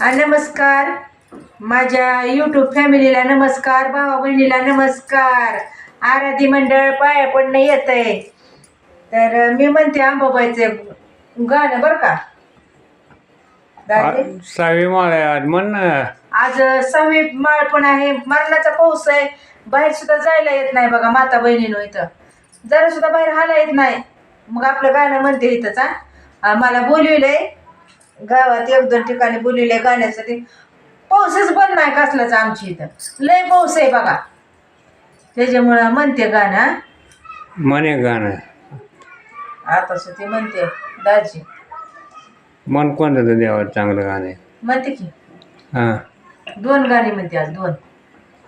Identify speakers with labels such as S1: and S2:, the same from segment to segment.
S1: नमस्कार. माझ्या यूट्यूब फॅमिलीला नमस्कार भावा बहिणीला नमस्कार. आराधी मंडळ पाया पडणं येत आहे तर मी म्हणते आंबाबाईचं गाणं बरं का.
S2: सावी माळ्या आज म्हण ना.
S1: आज सहावी माळ पण आहे. मरणाचा पाऊस आहे. बाहेर सुद्धा जायला येत नाही बघा माता बहिणीनो इथं. जरा सुद्धा बाहेर हाला येत नाही. मग आपलं गाणं म्हणते इथंच हा. आ, मला बोलविलंय. गावात एक दोन ठिकाणी बोलविलंय गाण्यासाठी पाऊसच बंद नाही कसलाच आमची इथं? लय पाऊस आहे बघा. त्याच्यामुळं म्हणते गाणं.
S2: म्हणे गाणं.
S1: आता ते म्हणते दाजी.
S2: मन कोणतं तर देवाचं चांगलं गाणं आहे.
S1: म्हणते की
S2: हां.
S1: दोन गाणी म्हणते आज दोन.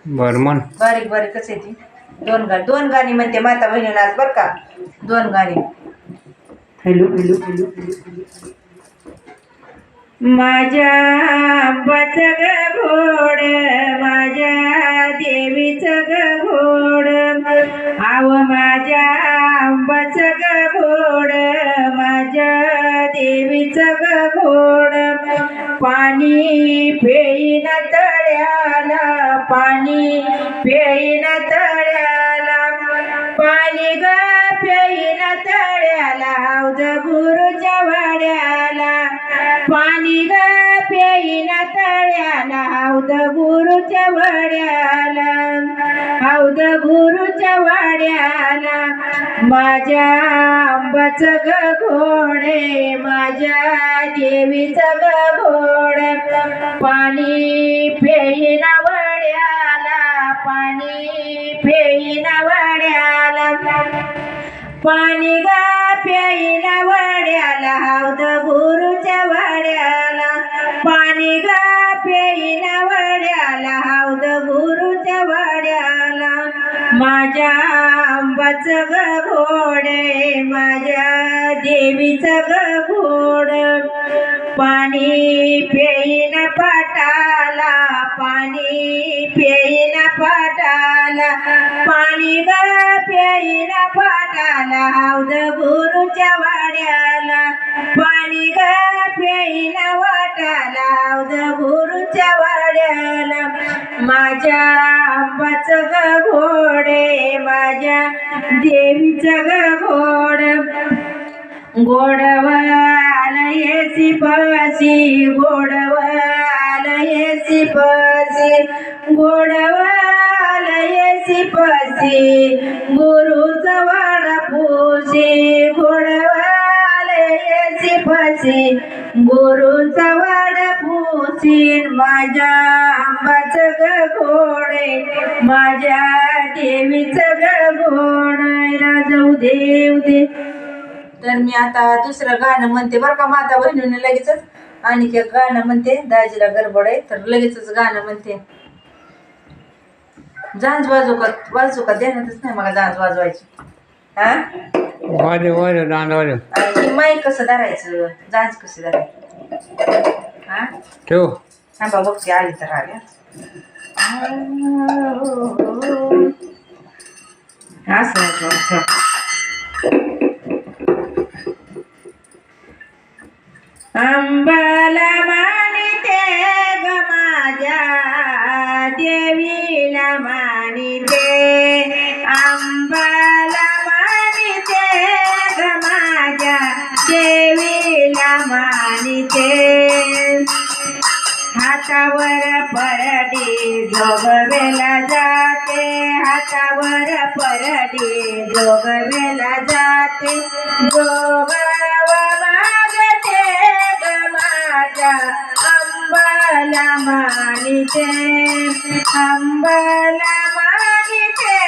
S2: बरं म्हण.
S1: बारीक बारीकच आहे ती. दोन गाणी दोन गाणी म्हणते माता बहिणीला आज बरं का? दोन गाणी. Hello hello hello hello. माझ्या आंबाचं ग घोड माझ्या देवीचं ग घोड. आव माझ्या आंबाचं ग घोड माझ्या देवीचं ग घोड. पाणी पेईन तळ्याला पाणी पेईन तळ्याला. पाणी ग पेईन तळ्याला हौद गुरुच्या वाड्याला. पाणी ग पेईना तळ्याला हौद गुरुच्या वड्याला. हौद गुरुच्या वड्याला माझ्या आंबाच ग घोडे माझ्या देवीच ग घोड पाणी पेईना वड्याला पाणी पेईना वड्याला. पाणी ग पेईना वड्या पाणी ग पेईना वड्याला हावद गुरुच्या वाड्याला. माझ्या आंबाचं ग घोडे माझ्या देवीचं ग घोड पाणी पेईना पाटाला पाणी पाटाला पाणी ग पेईन पाटाला हौद गुरुच्या वाड्याला. पाणी ग पेईन वाटाला हौद गुरुच्या वाड्याला. माझ्या आंबाचं ग घोडे माझ्या देवीचं ग घोड गोडवाल येसी पसी गोडवाल येसी पसी गोडवा पसी गुरुचा वाडा पोशी घोडवाले येसी पसी गुरुचा वाडा माझ्या आंबाचं ग घोडे माझ्या देवीचं ग घोड. राजू देव दे. तर मी आता दुसरं गाणं म्हणते बरं का माता बहिणीने लगेचच. आणखी एक गाणं म्हणते दाजीला गडबड आहे तर लगेचच गाणं म्हणते. जांज वाजू का वाजू का ध्यानातच नाही मला जांज वाजवायची. हा?
S2: वाजे वाजे दांडा वाजे
S1: आणि माईक कसं धरायचं? जांज कशी धरायची? हा?
S2: ठेव.
S1: थांबा बघते आली तर आल्या असं असं, असं अंबाला मानिते हातावर परडी जोगवेला जाते. हातावर परडी जोगवेला जाते. जोगव मागते ग माझ्या अंबाला मानिते. अंबाला मानिते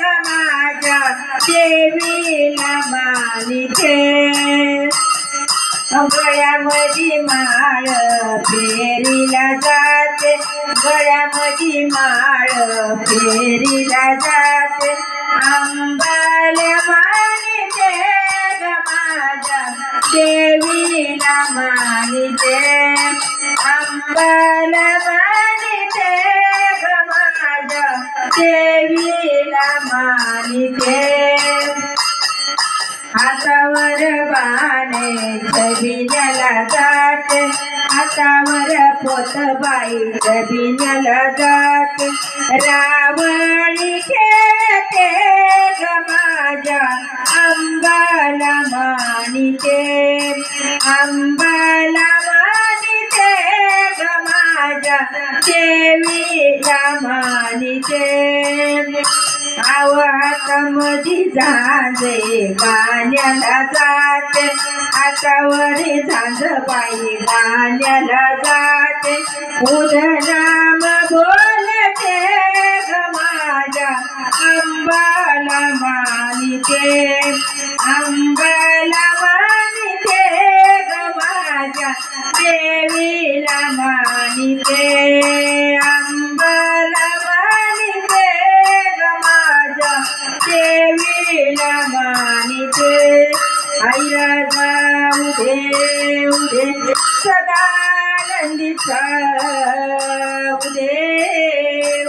S1: ग माझ्या देवीला मानिते. गळ्यामध्ये माळ फेरीला जाते. गळ्यामध्ये माळ फेरीला जाते. आंबाल्या मानिते ग माझ्या देवीला मानिते अंबाला मानिते ग माझ्या देवीला मानिते हातावर बाणे छबिन्याला जात हातावर पोत बाई छबिन्याला जात. रावणी खेळते गमाजा अंबाला मानिते. अंबाला मानिते गमाजा देवीला मानिते. आवाज मधी झांजे गाण्याला जाते. हातावरी झांज बाई गाण्याला जाते. उदनाम बोलते माझ्या अंबाला मानिते अंबा दे उदे सदा नंदीचा उदे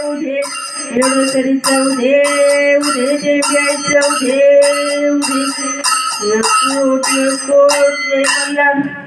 S1: उदे एवढं तरी जाऊ दे उदे देव्या जाऊ दे उदे कोट कोट मला